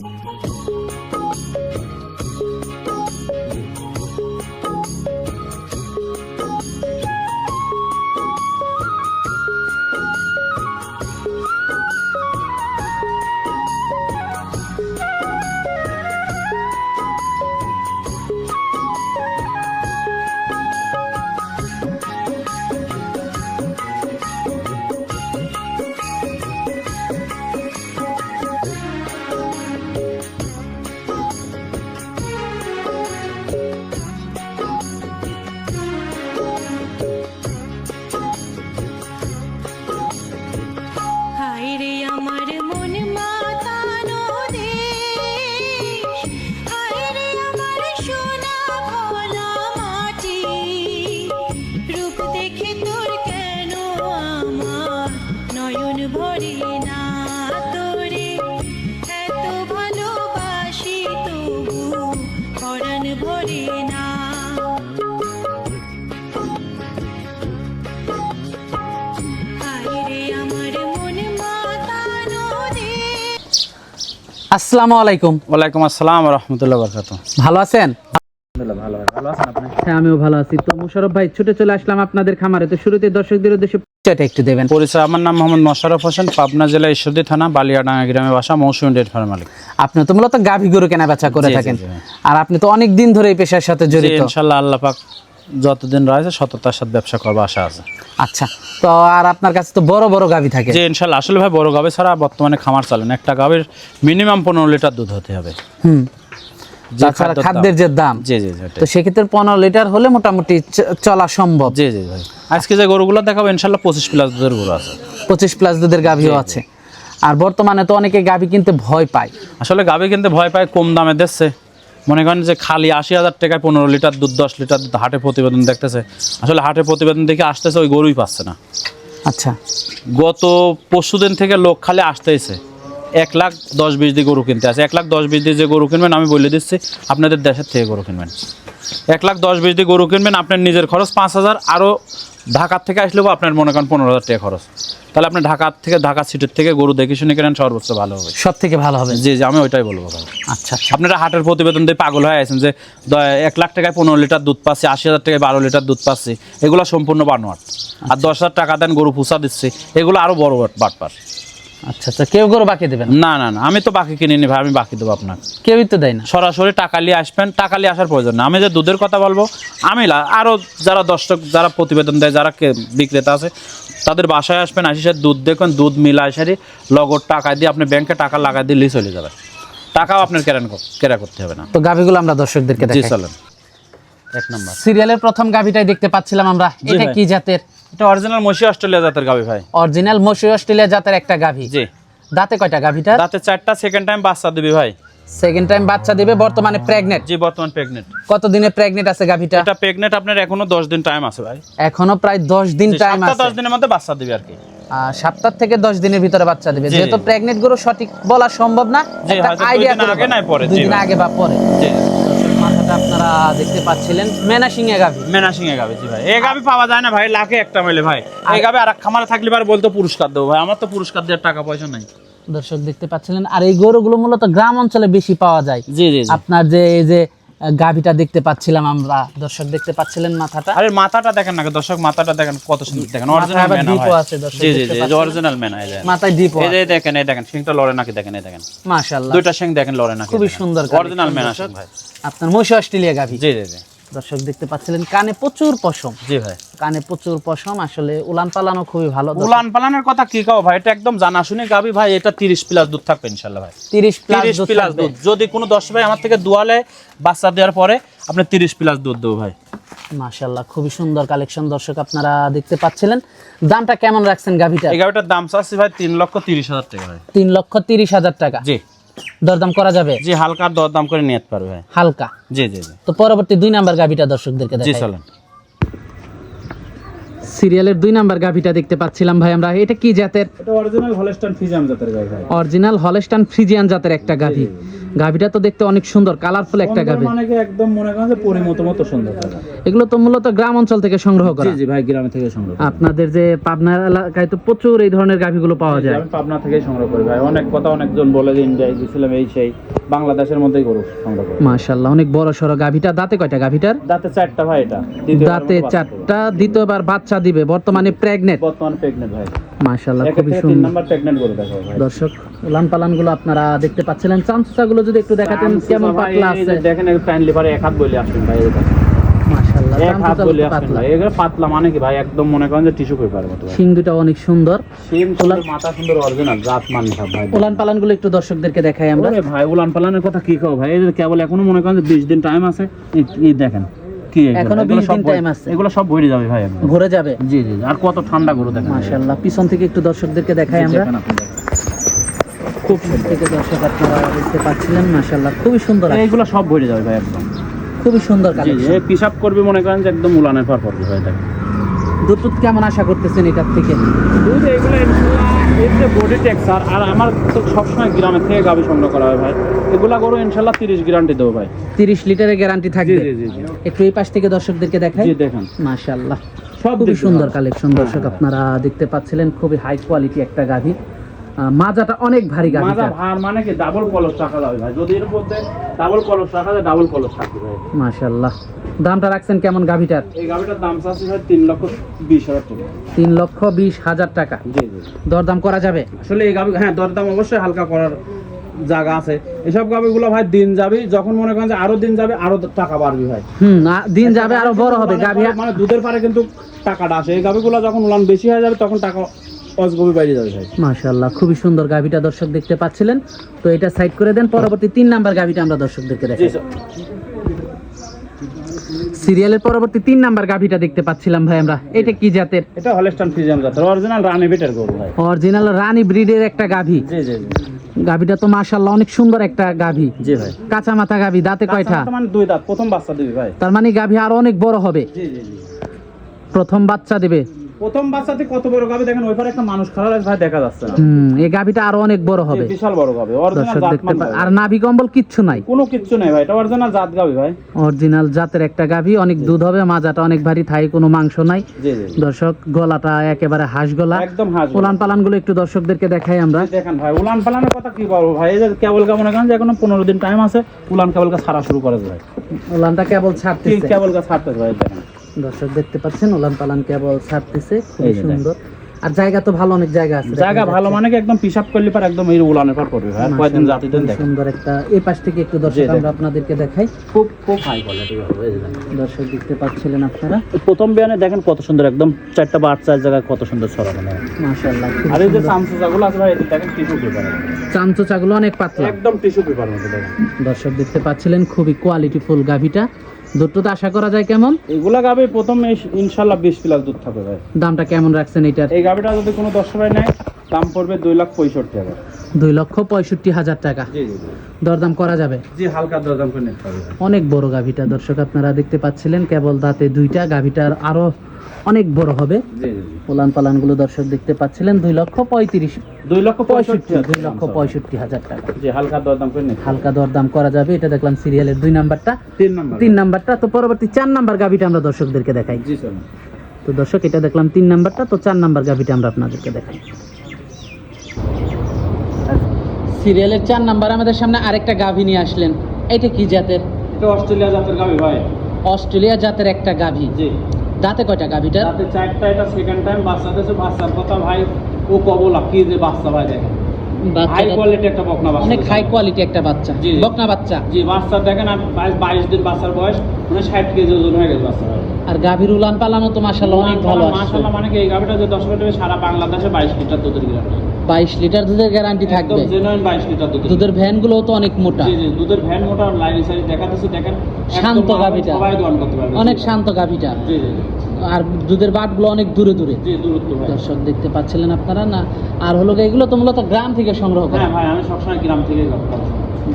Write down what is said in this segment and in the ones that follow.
হায় আসসালামু আলাইকুম। ওয়ালাইকুম আসসালাম রহমতুল্লাহ বরকাত ভালো আছেন? ভালো ভালো আপনি? হ্যাঁ আমিও ভালো আছি। তো মুশারফ ভাই ছুটে চলে আসলাম আপনাদের খামারে। তো শুরুতে দর্শকদের উদ্দেশ্যে পরিচয়টা একটু দেবেন। পরিচয় আমার নাম মোহাম্মদ মোশারফ হোসেন পাবনা জেলা ঈশ্বরদী থানা বালিয়াডাঙ্গা গ্রামে বাসা মৌসুমী ডেট ফার্ম মালিক। আপনি তো মূলত গাভী গরু কেনা বেচা করে থাকেন। আর আপনি তো অনেক দিন ধরে এই পেশার সাথে জড়িত। ইনশাল্লাহ আল্লাহ পাক যতদিন রয়েছে সততার সাথে ব্যবসা করব আশা আছে। আচ্ছা তো আর আপনার কাছে তো বড় বড় গাভী থাকে। যে ইনশাল্লাহ। আসলে ভাই বড় গাবে ছাড়া বর্তমানে খামার চালেন একটা গাবের মিনিমাম পনেরো লিটার দুধ হতে হবে। হুম। তাছাড়া খাদ্যের খাদ্যের যে দাম জি জি জি তো সেক্ষেত্রে পনেরো লিটার হলে মোটামুটি চলা সম্ভব। জি জি ভাই। আজকে যে গরুগুলো দেখাবো ইনশাল্লাহ পঁচিশ প্লাস দুধের গরু আছে। পঁচিশ প্লাস দুধের গাভীও আছে। আর বর্তমানে তো অনেকে গাভী কিনতে ভয় পায়। আসলে গাবে কিনতে ভয় পায় কম দামে দিচ্ছে। মনে করেন যে খালি আশি হাজার টাকায় পনেরো লিটার দুধ দশ লিটার দুধ হাটে প্রতিবেদন দেখতেছে। আসলে হাটে প্রতিবেদন দেখে আসতেছে ওই গরুই পাচ্ছে না। আচ্ছা। গত পরশুদিন থেকে লোক খালি আসতেছে। এক লাখ দশ বিশ দিয়ে গরু কিনতে আছে এক লাখ দশ বিশ দিয়ে যে গরু কিনবেন আমি বলে দিচ্ছি আপনাদের দেশের থেকে গরু কিনবেন। এক লাখ দশ বিশ দিয়ে গরু কিনবেন আপনার নিজের খরচ পাঁচ হাজার আরও ঢাকার থেকে আসলেও আপনার মনে করেন পনেরো হাজার টাকা খরচ। তাহলে আপনি ঢাকার থেকে ঢাকা সিটের থেকে গরু দেখে শুনে কেনেন সর্বোচ্চ ভালো হবে। সব থেকে ভালো হবে? জি জি আমি ওইটাই বলব ভাই। আচ্ছা আচ্ছা। আপনারা হাটের প্রতিবেদন দিয়ে পাগল হয়ে আছেন যে এক লাখ টাকায় পনেরো লিটার দুধ পাচ্ছি আশি হাজার টাকায় বারো লিটার দুধ পাচ্ছি এগুলো সম্পূর্ণ বানোয়াট। আর দশ হাজার টাকা দেন গরু পুষা দিচ্ছে এগুলো আরও বড় বাটপার। আচ্ছা আচ্ছা কেউ গরু বাকি দেবেন না? না না আমি তো বাকি ভাই আমি বাকি দেবো আপনাকে। কেউই তো দেয় না। সরাসরি টাকা নিয়ে আসবেন টাকা নিয়ে আসার প্রয়োজন না। আমি যে দুধের কথা বলব আমি আরও যারা দর্শক যারা প্রতিবেদন দেয় যারা বিক্রেতা আছে তাদের বাসায় আসবেন আসি দুধ দেখবেন দুধ মিলায় সারি লগর টাকা দিয়ে আপনি ব্যাংকে টাকা লাগাই দিয়ে চলে যাবে। টাকাও আপনার কেরান কেরা করতে হবে না। তো গাভীগুলো আমরা দর্শকদেরকে জি চলেন। এক নম্বর। সিরিয়ালের প্রথম গাভীটাই দেখতে পাচ্ছিলাম আমরা এটা কি জাতের? এটা অরিজিনাল মসি অস্ট্রেলিয়া জাতের গাবি ভাই। অরিজিনাল মসি অস্ট্রেলিয়া জাতের একটা গাভী। জি। দাঁতে কয়টা গাভীটা? দাঁতে চারটা সেকেন্ড টাইম বাচ্চা দিবি ভাই। সেকেন্ড টাইম বাচ্চা দিবে বর্তমানে প্রেগনেন্ট জি বর্তমান প্রেগনেন্ট কত দিনে প্রেগনেন্ট আছে গাভীটা? এটা প্রেগনেন্ট আপনার এখনও দশ দিন টাইম আছে ভাই। এখনও প্রায় দশ দিন টাইম আছে। দশ দিনের মধ্যে বাচ্চা দিবি আর কি। সপ্তাহ থেকে দশ দিনের ভিতরে বাচ্চা দিবে। যেহেতু। প্রেগনেন্ট গরু সঠিক বলা সম্ভব না একটা আইডিয়া আগে পরে, দুই দিন আগে বা পরে। মাথাটা আপনারা দেখতে পাচ্ছিলেন মেনাসিং এ গাভী মেনাসিং এ গাবি জি ভাই। এই গাবি পাওয়া যায় না ভাই লাখে একটা মেলে ভাই। এই গাবি আর খামারে থাকলে পারে বলতো পুরস্কার দেবো ভাই। আমার তো পুরস্কার দেওয়ার টাকা পয়সা নাই। দর্শক দেখতে পাচ্ছিলেন আর এই গরুগুলো মূলত গ্রাম অঞ্চলে বেশি পাওয়া যায়। জি জি। আপনার যে এই যে গাভীটা দেখতে পাচ্ছিলাম আমরা। দর্শক দেখতে পাচ্ছিলেন মাথাটা। আরে মাথাটা দেখেন না দর্শক মাথাটা দেখেন কত সুন্দর। দেখেন অরিজিনাল মেনা ডিপো আছে দর্শক জি জি জি। অরিজিনাল মেনা এই মাথায় ডিপো এই দেখেন এই দেখেন সিংটা লড়ে নাকি দেখেন এই দেখেন। মাশাআল্লাহ। দুইটা সিং দেখেন লড়ে নাকি খুবই সুন্দর অরিজিনাল মেনা ভাই। আপনার মহিষ অস্ট্রেলিয়া গাভী। জি জি জি। দর্শক দেখতে পাচ্ছিলেন কানে প্রচুর পশম। জি ভাই। কানে প্রচুর পশম আসলে উলান পালানো খুবই ভালো। উলান পালানের কথা কি কাও ভাই? এটা একদম জানা শুনে গাবি ভাই এটা 30 প্লাস দুধ থাকবে ইনশাআল্লাহ ভাই। তিরিশ প্লাস 30 প্লাস দুধ। যদি কোনো দশ ভাই আমার থেকে দুয়ালে বাচ্চা দেওয়ার পরে আপনি 30 প্লাস দুধ দেবো ভাই। মাশাআল্লাহ খুবই সুন্দর কালেকশন দর্শক আপনারা দেখতে পাচ্ছিলেন। দামটা কেমন রাখছেন গাভীটা এই গাবিটার দাম চাচ্ছি ভাই তিন লক্ষ তিরিশ হাজার টাকা ভাই। তিন লক্ষ তিরিশ হাজার টাকা। জি। দরদাম করা যাবে? জি হালকা দরদাম করে নিতে পারবে ভাই। হালকা? জি জি জি। তো পরবর্তী দুই নাম্বার গাবিটা দর্শকদেরকে দেখাই। জি চলেন। সিরিয়ালের দুই নাম্বার গাভিটা দেখতে পাচ্ছিলাম ভাই আমরা। এটা কি জাতের? এটা অরিজিনাল হলস্টাইন ফ্রিজিয়ান জাতের গাই ভাই। অরিজিনাল হলস্টান ফ্রিজিয়ান জাতের একটা গাভী। গাভিটা তো দেখতে অনেক সুন্দর কালারফুল একটা গাভি। মানে কি একদম মনে করেন যে পরিমতো মতো সুন্দর। এগুলো তো মূলত গ্রাম অঞ্চল থেকে সংগ্রহ করা। জি জি ভাই গ্রামে থেকে সংগ্রহ। আপনাদের যে পাবনা এলাকায় তো প্রচুর এই ধরনের গাভিগুলো পাওয়া যায়। আমি পাবনা থেকেই সংগ্রহ করি ভাই। অনেক কথা অনেকজন বলে যে ইন্ডিয়ায় গেছিলাম এই সেই বাংলাদেশের মধ্যেই গরু সংগ্রহ করি। মাশাল্লাহ অনেক বড় সড়ো গাভিটা। দাঁতে কয়টা গাভিটার? দাঁতে চারটা ভাই এটা। দাঁতে চারটা দ্বিতীয়বার বাচ্চা দিবে বর্তমানে প্রেগনেন্ট বর্তমানে প্রেগনেন্ট ভাই। মাশাল্লাহ এক খুবই সুন্দর। নাম্বার প্রেগনেন্ট গরু দেখো ভাই। দর্শক উলান পালানগুলো আপনারা দেখতে পাচ্ছিলেন। চামচা গুলো যদি একটু দেখাতেন কেমন পাতলা আছে? দেখেন টাইম লিভারে এক হাত বলে আসবেন ভাই এক হাত বলে আসবেন পাতলা। ভাই এগুলো পাতলা মানে কি ভাই? একদম মনে করেন যে টিস্যু পেপার মতো সিং দুটা অনেক সুন্দর। সেম মাথা সুন্দর অরিজিনাল জাত মান সব ভাই। উলান পালানগুলো একটু দর্শকদেরকে দেখাই আমরা। ভাই উলান পালানের কথা কি কও ভাই? এই কেবল এখনও মনে করেন যে 20 দিন টাইম আছে। এই- দেখেন কি এখনও এগুলো 20 দিন ভরে- আছে। এগুলো সব ভরে যাবে ভাই ঘুরে যাবে। জি জি। আর কত ঠান্ডা গরু দেখেন পিছন থেকে একটু দর্শকদেরকে দেখাই আমরা। খুব থেকে দর্শক আপনারা দেখতে পাচ্ছিলেন মাশাল্লাহ খুবই সুন্দর এইগুলো সব ভরে যাবে ভাই একদম। খুবই সুন্দর কালেকশন পিসাব করবে মনে করেন যে একদম উলানের পর পড়বে ভাই দেখেন। দুধ কেমন আশা করতেছেন এটার থেকে? দুধ এগুলো এই যে বডি আর আমার তো সবসময় গ্রামের থেকে গাভি সংগ্রহ করা হয় ভাই। এগুলা গরু ইনশাল্লাহ তিরিশ গ্যারান্টি দেবো ভাই। তিরিশ লিটারের গ্যারান্টি থাকবে? জি জি জি একটু এই পাশ থেকে দর্শকদেরকে দেখাই? জি দেখেন। মাশাল্লাহ খুবই সুন্দর। কালেকশন দর্শক হ্যাঁ, আপনারা দেখতে পাচ্ছিলেন খুবই হাই কোয়ালিটি একটা গাভী। মাজাটা অনেক ভারী গাড়ি মাজা ভার মানে কি? ডাবল কলস রাখা যাবে ভাই। যদি এর মধ্যে ডাবল কলস রাখা যায় ডাবল কলস থাকবে ভাই। মাশাল্লাহ দামটা রাখছেন কেমন গাভীটার? এই গাভিটার দাম চাচ্ছি ভাই তিন লক্ষ বিশ হাজার টাকা। তিন লক্ষ বিশ হাজার টাকা। জি জি। দরদাম করা যাবে? আসলে এই গাভি হ্যাঁ দরদাম অবশ্যই হালকা করার জায়গা আছে। এসব গাভিগুলো ভাই দিন যাবে যখন মনে করেন যে আরও দিন যাবে আরও টাকা বাড়বে ভাই। হুম দিন যাবে আরও বড় হবে মানে- গাভী। মানে দুধের পারে কিন্তু টাকাটা আসে। এই গাভিগুলো যখন উলান বেশি হয়ে যাবে তখন টাকা অজগবি বাইরে যাবে ভাই। মাশাল্লাহ খুবই সুন্দর গাভীটা দর্শক দেখতে পাচ্ছিলেন। তো এটা সাইড করে দেন পরবর্তী তিন নাম্বার গাভীটা আমরা দর্শকদেরকে দেখাই। সিরিয়ালের পরবর্তী তিন নাম্বার গাভীটা দেখতে পাচ্ছিলাম ভাই আমরা। এটা কি জাতের? এটা হলেস্টান ফিজিয়াম জাতের অরিজিনাল রানি বেটার গরু ভাই। অরিজিনাল রানী ব্রিডের একটা গাভী। জি জি গাভীটা তো মাশাল্লাহ অনেক সুন্দর একটা গাভী। জি ভাই। কাঁচা মাথা গাভী দাঁতে কয়টা? মানে দুই দাঁত প্রথম বাচ্চা দিবি ভাই। তার মানে গাভী আরও অনেক বড় হবে। জি জি জি। প্রথম বাচ্চা দেবে। প্রথম বাচ্চাতে কত বড় গাভি দেখেন ওই পারে একটা মানুষ খারাপ আছে ভাই দেখা যাচ্ছে না। হুম এই গাভীটা আরও অনেক বড় হবে। বিশাল বড় গাভি অরিজিনাল জাত। আর নাভি কম্বল কিচ্ছু নাই। কোনো কিচ্ছু নেই ভাই এটা অরিজিনাল জাত গাভি ভাই। অরিজিনাল জাতের একটা গাভী অনেক দুধ হবে মাজাটা অনেক ভারী থাই কোনো মাংস নাই। দর্শক গলাটা একেবারে হাঁস গলা একদম হাজ উলান পালানগুলো একটু দর্শকদেরকে দেখাই আমরা। দেখেন ভাই উলান পালানের কথা কি বলব ভাই এই যে কেবল কা মনে করেন যে এখনও পনেরো দিন টাইম আছে উলান কেবল কা ছাড়া শুরু করে ভাই উলানটা কেবল কি ছাড়তেছে। কেবল কা ছাড়তেছে ভাই দেখেন। দর্শক দেখতে পাচ্ছেন উলান পালান কেবল ছাড়তেছে খুবই। সুন্দর। আর জায়গা তো ভালো অনেক জায়গা আছে। জায়গা ভালো মানে একদম পিসাব করলে পর একদম এই উলানের পর করবে আর কয়েকদিন জাতি দিন সুন্দর একটা এই পাশ থেকে একটু দর্শক আমরা আপনাদেরকে দেখাই। খুব খুব হাই কোয়ালিটি হবে দর্শক দেখতে পাচ্ছিলেন আপনারা। প্রথম বিয়ানে দেখেন কত সুন্দর একদম চারটা বা আট চার জায়গায় কত সুন্দর ছড়ানো হয়। মাশাআল্লাহ আর এই যে সুন্দর। সামসুজাগুলো আছে ভাই যে দেখেন টিস্যু পেপার চামচোচাগুলো অনেক পাতলা। একদম টিস্যু পেপার মতো দেখেন। দর্শক দেখতে পাচ্ছিলেন খুবই কোয়ালিটি ফুল গাভিটা। দুধটা তো আশা করা যায় কেমন? এগুলা গাবে প্রথম ইনশাল্লাহ বিশ প্লাস দুধ থাকবে ভাই। দামটা কেমন রাখছেন এটার এই গাবিটা যদি কোনো দশ ভাই নেয় দাম পড়বে দুই লাখ পঁয়ষট্টি টাকা দুই লক্ষ পঁয়ষট্টি হাজার টাকা। দরদাম করা যাবে? জি হালকা দরদাম করে নিতে অনেক বড় গাভিটা দর্শক আপনারা দেখতে পাচ্ছিলেন কেবল দাঁতে দুইটা গাভিটার আরও অনেক বড় হবে। জি জি জি। পোলান পালানগুলো দর্শক দেখতে পাচ্ছিলেন দুই লক্ষ পঁয়ত্রিশ দুই লক্ষ পঁয়ষট্টি দুই লক্ষ পঁয়ষট্টি হাজার টাকা। হালকা দরদাম করে হালকা দরদাম করা যাবে। এটা দেখলাম সিরিয়ালের দুই নাম্বারটা। তিন নম্বর। তিন নাম্বারটা। তো পরবর্তী চার নাম্বার গাভিটা আমরা দর্শকদেরকে দেখাই। জি স্যার। তো দর্শক এটা দেখলাম তিন নাম্বারটা। তো চার নাম্বার গাভিটা আমরা আপনাদেরকে দেখাই। সিরিয়ালের চার নাম্বার আমাদের সামনে আরেকটা গাভি নিয়ে আসলেন। এটা কি জাতের? এটা অস্ট্রেলিয়া জাতের গাবি ভাই। অস্ট্রেলিয়া জাতের একটা গাভি। জি। দাঁতে কয়টা গাভিটার দাঁতে চারটা এটা সেকেন্ড টাইম বাচ্চা দিয়েছে বাচ্চার কথা ভাই ও কবলা কি যে বাচ্চা ভাই দেখেন। হাই কোয়ালিটি একটা বকনা বাচ্চা অনেক হাই কোয়ালিটি একটা বাচ্চা। বকনা বাচ্চা? জি বাচ্চা দেখেন আর বাইশ দিন বাচ্চার বয়স মানে ষাট কেজি ওজন হয়ে গেছে বাচ্চা আর গাভীর উলান পালানো তো মাসাল্লাহ অনেক ভালো মানে কি এই গাভীটা যে দশ সারা বাংলাদেশে বাইশ লিটার দুধের বাইশ লিটার দুধের গ্যারান্টি থাকবে। জেনুইন বাইশ লিটার দুধের দুধের ভ্যান তো অনেক মোটা। দুধের ভ্যান মোটা লাইন সাইজ দেখাতেছে দেখেন শান্ত গাভীটা। অনেক শান্ত গাভীটা। আর দুধের বাটগুলো অনেক দূরে দূরে। দর্শক দেখতে পাচ্ছিলেন আপনারা না? আর হলো এগুলো তো মূলত গ্রাম থেকে সংগ্রহ করে। হ্যাঁ ভাই আমি সবসময় গ্রাম থেকে।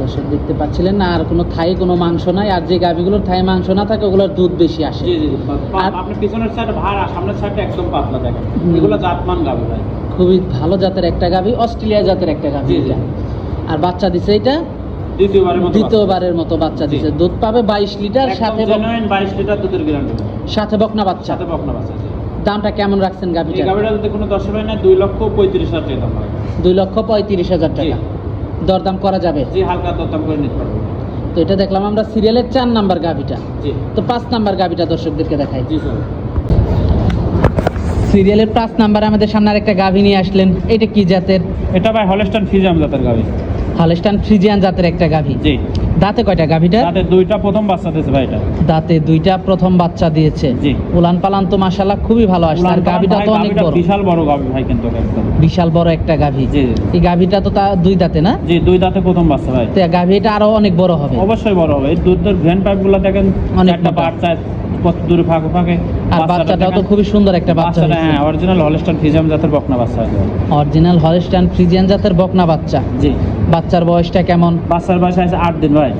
দর্শক দেখতে পাচ্ছিলেন না আর কোনো থাই কোনো মাংস নাই আর যে গাভীগুলোর থাই মাংস না থাকে ওগুলোর দুধ বেশি আসে। আপনি পিছনের সাইড ভাড় আর সামনের সাইডটা একদম পাতলা দেখেন। এগুলো জাতমান গাভী ভাই। খুবই ভালো জাতের একটা গাভী অস্ট্রেলিয়া জাতের একটা গাভী আর বাচ্চা দিছে এটা দ্বিতীয়বারের মতো বাচ্চা। দিচ্ছে দুধ পাবে বাইশ লিটার সাথে বাইশ লিটার দুধের গ্যারান্টি সাথে বকনা বাচ্চা। সাথে বকনা বাচ্চা দামটা কেমন রাখছেন গাভিটা গাভিটা যদি কোনো দশ হয় না দুই লক্ষ পঁয়ত্রিশ হাজার টাকা দাম দুই লক্ষ পঁয়ত্রিশ হাজার টাকা। দরদাম করা যাবে? জি হালকা দরদাম করে নিতে পারব। তো এটা দেখলাম আমরা সিরিয়ালের চার নাম্বার গাভিটা। তো পাঁচ নাম্বার গাভিটা দর্শকদেরকে দেখাই। জি স্যার। সিরিয়ালের পাঁচ নাম্বার আমাদের সামনে একটা গাভি নিয়ে আসলেন। এটা কি জাতের? এটা ভাই হলস্টান ফিজাম জাতের গাভি। হলস্টান ফ্রিজিয়ান জাতের একটা গাভি। জি। দাঁতে কয়টা গাভিটা তাদের দুইটা প্রথম বাচ্চা দিয়েছে ভাই এটা। দাঁতে দুইটা প্রথম বাচ্চা দিয়েছে। জি। উলান পালান তো মাশাল্লাহ খুবই ভালো আসছে। আর গাভিটা তো অনেক বড়। বিশাল বড় গাভি ভাই কিন্তু একদম। বিশাল বড় একটা গাভি। জি এই গাভিটা তো তা দুই দাঁতে না? জি দুই দাঁতে প্রথম বাচ্চা ভাই। তো গাভিটা আরও অনেক বড় হবে। অবশ্যই বড় হবে। এই দুধের ভ্যান পাইপগুলো দেখেন অনেক একটা বাচ্চা কত দূরে ফাঁকে ফাঁকে আর বাচ্চাটাও তো খুবই সুন্দর একটা বাচ্চা হ্যাঁ অরিজিনাল হলস্টান ফিজাম জাতের বকনা বাচ্চা অরিজিনাল হলস্টান ফ্রিজিয়ান জাতের বকনা বাচ্চা। জি। বাচ্চার বয়সটা কেমন? বাচ্চার বয়স আছে আট দিন ভাই।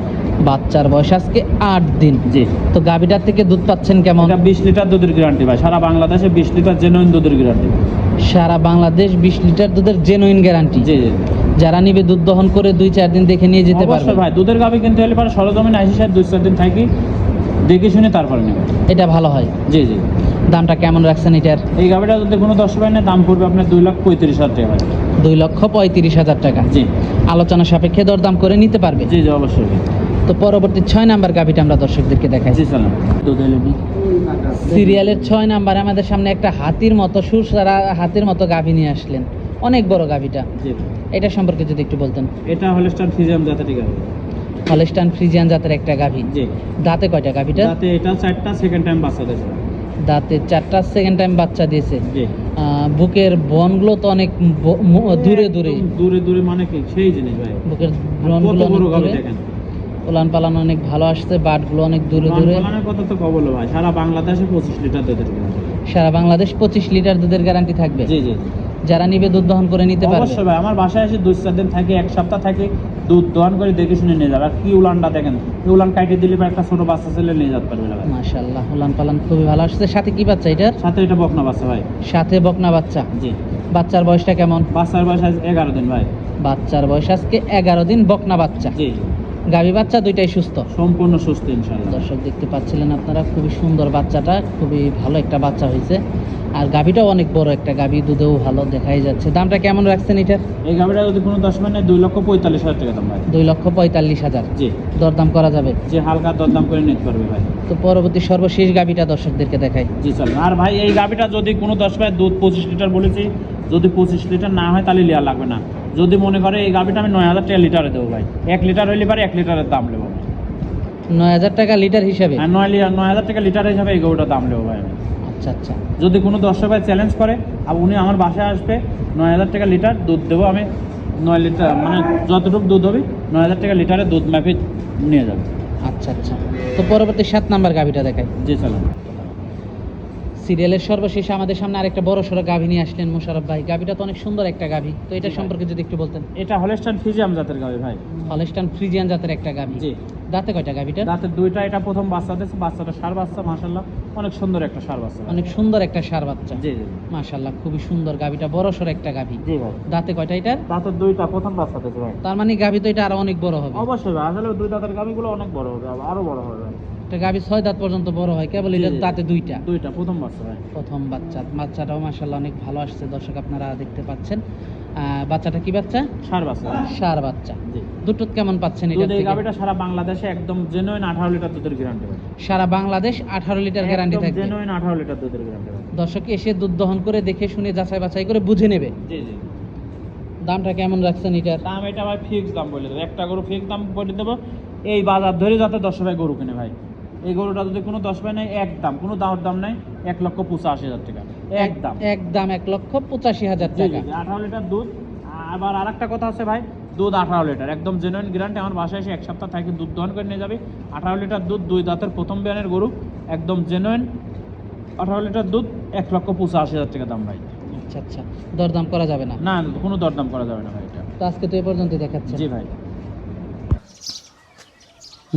বাচ্চার বয়স আজকে আট দিন। জি। তো গাভিটার থেকে দুধ পাচ্ছেন কেমন? বিশ লিটার দুধের গ্যারান্টি ভাই। সারা বাংলাদেশে বিশ লিটার জেনুইন দুধের গ্যারান্টি সারা বাংলাদেশ বিশ লিটার দুধের জেনুইন গ্যারান্টি জি জি। যারা নিবে দুধ দহন করে দুই চার দিন দেখে নিয়ে যেতে পারবে। ভাই দুধের গাভি কিনতে হলে পরে সরজমিন আইসি সাহেব দুই চার দিন থাকি। দেখে শুনে তারপরে নেবে এটা ভালো হয়। জি জি। দামটা কেমন রাখছেন এটার? এই গাভিটা যদি কোনো দশ পাই না দাম পড়বে আপনার দুই লক্ষ পঁয়ত্রিশ হাজার টাকা দুই লক্ষ পঁয়ত্রিশ হাজার টাকা। জি। আলোচনা সাপেক্ষে দরদাম করে নিতে পারবে। জি জি অবশ্যই তো পরবর্তী ছয় নাম্বার গাভিটা আমরা দর্শকদেরকে দেখাই। জি সালাম। সিরিয়ালের ছয় নাম্বার আমাদের সামনে একটা হাতির মতো সুসারা হাতির মতো গাভি নিয়ে আসলেন। অনেক বড় গাভিটা। এটা সম্পর্কে যদি একটু বলতেন। এটা হলস্টান ফিজিয়াম জাতের ঠিক আছে হলস্টান ফ্রিজিয়ান জাতের একটা গাভি। জি। দাঁতে কয়টা গাভিটা? দাঁতে এটা চারটা সেকেন্ড টাইম বাচ্চা দিয়েছে। দাঁতে চারটা সেকেন্ড টাইম বাচ্চা দিয়েছে। জি। বুকের বনগুলো তো অনেক দূরে দূরে। দূরে দূরে মানে কি? সেই জিনিস ভাই। বুকের বনগুলো দেখেন? উলান পালান অনেক ভালো আসছে বাটগুলো অনেক দূরে দূরে। কথা তো কবল ভাই সারা বাংলাদেশে পঁচিশ লিটার দুধের সারা বাংলাদেশ পঁচিশ লিটার দুধের গ্যারান্টি থাকবে? জি জি যারা নিবে দুধ দহন করে নিতে পারবে। অবশ্যই ভাই আমার বাসায় এসে দুই চার দিন থাকে এক সপ্তাহ থাকে দুধ দহন করে দেখে শুনে নিয়ে যাবে। আর কি উলানটা দেখেন এই উলান কাটিয়ে দিলে পরে একটা ছোট বাচ্চা ছেলে নিয়ে যেতে পারবে না ভাই। মাশাল্লাহ উলান পালান খুবই ভালো আসছে। সাথে কি বাচ্চা এটার? সাথে এটা বকনা বাচ্চা ভাই। সাথে বকনা বাচ্চা। জি। বাচ্চার বয়সটা কেমন? বাচ্চার বয়স আজ এগারো দিন ভাই। বাচ্চার বয়স আজকে এগারো দিন বকনা বাচ্চা। জি। গাভী বাচ্চা দুইটাই সুস্থ? সম্পূর্ণ সুস্থ ইনশাল্লাহ দর্শক দেখতে পাচ্ছিলেন আপনারা খুবই সুন্দর বাচ্চাটা খুবই ভালো একটা বাচ্চা হয়েছে। আর গাভীটাও অনেক বড় একটা গাভী দুধেও ভালো দেখাই যাচ্ছে। দামটা কেমন রাখছেন এটার? এই গাভিটা যদি কোনো দশ মানে দুই লক্ষ পঁয়তাল্লিশ হাজার টাকা দাম ভাই। দুই লক্ষ পঁয়তাল্লিশ হাজার? জি। দরদাম করা যাবে? যে হালকা দরদাম করে নিতে পারবে ভাই। তো পরবর্তী সর্বশেষ গাভীটা দর্শকদেরকে দেখাই। জি চলেন আর ভাই এই গাভীটা যদি কোনো দশ পায় দুধ পঁচিশ লিটার বলেছি যদি পঁচিশ লিটার না হয় তাহলে লিয়ার লাগবে না। যদি মনে করে এই গাভিটা আমি নয় হাজার টাকা লিটারে দেবো ভাই। এক লিটার হইলে পারে এক লিটারের দাম নেব। নয় হাজার টাকা লিটার হিসাবে? আর নয় লিটার নয় হাজার টাকা লিটার হিসাবে এই গরুটার দাম নেব ভাই আমি। আচ্ছা আচ্ছা। যদি কোনো দর্শক ভাই চ্যালেঞ্জ করে আর উনি আমার বাসায় আসবে নয় হাজার টাকা লিটার দুধ দেবো আমি নয় লিটার মানে যতটুকু দুধ হবে নয় হাজার টাকা লিটারে দুধ মাফি নিয়ে যাবে। আচ্ছা আচ্ছা। তো পরবর্তী সাত নাম্বার গাভীটা দেখাই। জি চলেন। সিরিয়ালের সর্বশেষে আমাদের সামনে আরেকটা বড় সড়ো গাভী নিয়ে আসলেন মোশারফ ভাই। গাভীটা তো অনেক সুন্দর একটা গাভী। তো এটা সম্পর্কে যদি একটু বলতেন। এটা হলেস্টান ফ্রিজিয়াম জাতের গাভি ভাই। হলেস্টান ফ্রিজিয়ান জাতের একটা গাভী। জি। দাঁতে কয়টা গাভীটা? দাঁতের দুইটা এটা প্রথম বাচ্চা দিয়েছে বাচ্চাটা সার বাচ্চা মাসাল্লাহ অনেক সুন্দর একটা সার বাচ্চা। অনেক সুন্দর একটা সার বাচ্চা। জি জি মাশাল্লাহ খুবই সুন্দর গাভীটা বড় সড়ো একটা গাভী। জি ভাই। দাঁতে কয়টা এটা দাঁতের দুইটা প্রথম বাচ্চা দিয়েছে ভাই। তার মানে গাভী তো এটা আরও অনেক বড় হবে। অবশ্যই ভাই আসলে দুই দাঁতের গাভীগুলো অনেক বড় হবে আরও বড় হবে ভাই। একটা গাভী ছয় দাঁত পর্যন্ত বড় হয় কেবল এটা। দাঁতে দুইটা। দুইটা প্রথম বাচ্চা প্রথম বাচ্চা বাচ্চাটাও মাশাল্লাহ অনেক ভালো আসছে দর্শক আপনারা দেখতে পাচ্ছেন। বাচ্চাটা কি বাচ্চা? সার বাচ্চা সার বাচ্চা। দুটো কেমন পাচ্ছেন এটা এই গাভিটা সারা বাংলাদেশে একদম জেনুইন আঠারো লিটার দুধের গ্যারান্টি সারা বাংলাদেশ আঠারো লিটার গ্যারান্টি থাকবে। জেনুইন আঠারো লিটার দুধের গ্যারান্টি দর্শক এসে দুধ দহন করে দেখে শুনে যাচাই বাছাই করে বুঝে নেবে। জি জি। দামটা কেমন রাখছেন এটার? দাম এটা ভাই ফিক্স দাম বলে দেবো। একটা গরু ফিক্স দাম বলে দেবো। এই বাজার ধরে যাতে দশ ভাই গরু কিনে ভাই। এই গরুটা যদি কোনো দশ ভাই নেই এক দাম। কোনো দামের দাম নাই এক লক্ষ পঁচাশি হাজার টাকা। এক দাম। এক দাম এক লক্ষ পঁচাশি হাজার টাকা। আঠারো লিটার দুধ। আবার আর একটা কথা আছে ভাই দুধ আঠারো লিটার। একদম জেনুইন গ্যারান্টি আমার বাসায় এসে এক সপ্তাহ থাকে দুধ দহন করে নিয়ে যাবে। আঠারো লিটার দুধ দুই দাঁতের প্রথম বিয়ানের গরু। একদম জেনুইন আঠারো লিটার দুধ এক লক্ষ পঁচাশি হাজার টাকা দাম ভাই। আচ্ছা আচ্ছা। দরদাম করা যাবে না। না কোনো দরদাম করা যাবে না ভাই এটা। তো আজকে তো এ পর্যন্ত দেখাচ্ছে। জি ভাই।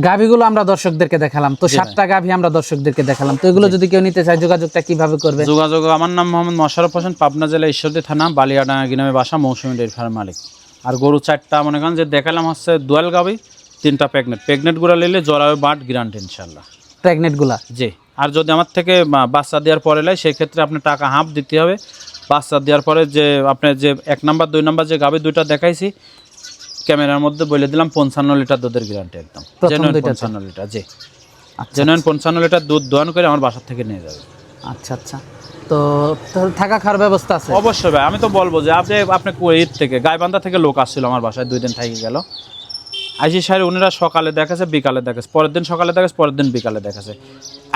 গাভিগুলো আমরা দর্শকদেরকে দেখালাম। তো সাতটা গাভি আমরা দর্শকদেরকে দেখালাম। তো এগুলো যদি কেউ নিতে চায় যোগাযোগটা কীভাবে করবে? যোগাযোগ আমার নাম মোহাম্মদ মশারফ হোসেন পাবনা জেলা ঈশ্বরদী থানা বালিয়াডাঙ্গা গ্রামে বাসা মৌসুমী ডেয়ারি ফার্ম মালিক। আর গরু চারটা মনে করেন যে দেখালাম হচ্ছে দোয়াল গাবি তিনটা প্রেগনেন্ট প্রেগনেন্টগুলো নিলে জরায়ু বাট গ্রান্ট ইনশাল্লাহ প্রেগনেন্টগুলা জি। আর যদি আমার থেকে বাচ্চা দেওয়ার পরে লাই সেক্ষেত্রে আপনি টাকা হাফ দিতে হবে। বাচ্চা দেওয়ার পরে যে আপনার যে এক নাম্বার দুই নাম্বার যে গাভী দুইটা দেখাইছি ক্যামেরার মধ্যে বলে দিলাম পঞ্চান্ন লিটার দুধের গ্যারান্টি একদম? পঞ্চান্ন লিটার জি। আচ্ছা। জেনুইন পঞ্চান্ন লিটার দুধ দোয়ান করে আমার বাসার থেকে নিয়ে যাবে। আচ্ছা আচ্ছা। তো তো থাকা খাওয়ার ব্যবস্থা আছে? অবশ্যই ভাই আমি তো বলব যে আপনি আপনি ঈদ থেকে গাইবান্ধা থেকে লোক আসছিল আমার বাসায় দুই দিন থেকে গেল। আইসি সাহেব উনিরা সকালে দেখাছে বিকালে দেখাছে। পরের দিন সকালে দেখাছে পরের দিন বিকালে দেখাছে।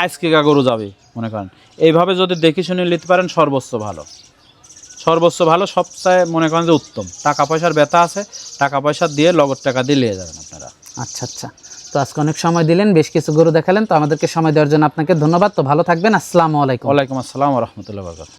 আজকে গা গরু যাবে মনে করেন। এইভাবে যদি দেখে শুনে নিতে পারেন সর্বোচ্চ ভালো। সর্বোচ্চ ভালো সপ্তাহে মনে করেন যে উত্তম। টাকা পয়সার ব্যথা আছে টাকা পয়সা দিয়ে লগত টাকা দিয়ে নিয়ে যাবেন আপনারা। আচ্ছা আচ্ছা। তো আজকে অনেক সময় দিলেন বেশ কিছু গরু দেখালেন তো আমাদেরকে সময় দেওয়ার জন্য আপনাকে ধন্যবাদ। তো ভালো থাকবেন আসসালামু আলাইকুম। ওয়ালাইকুম আসসালাম রহমতুল্লাহ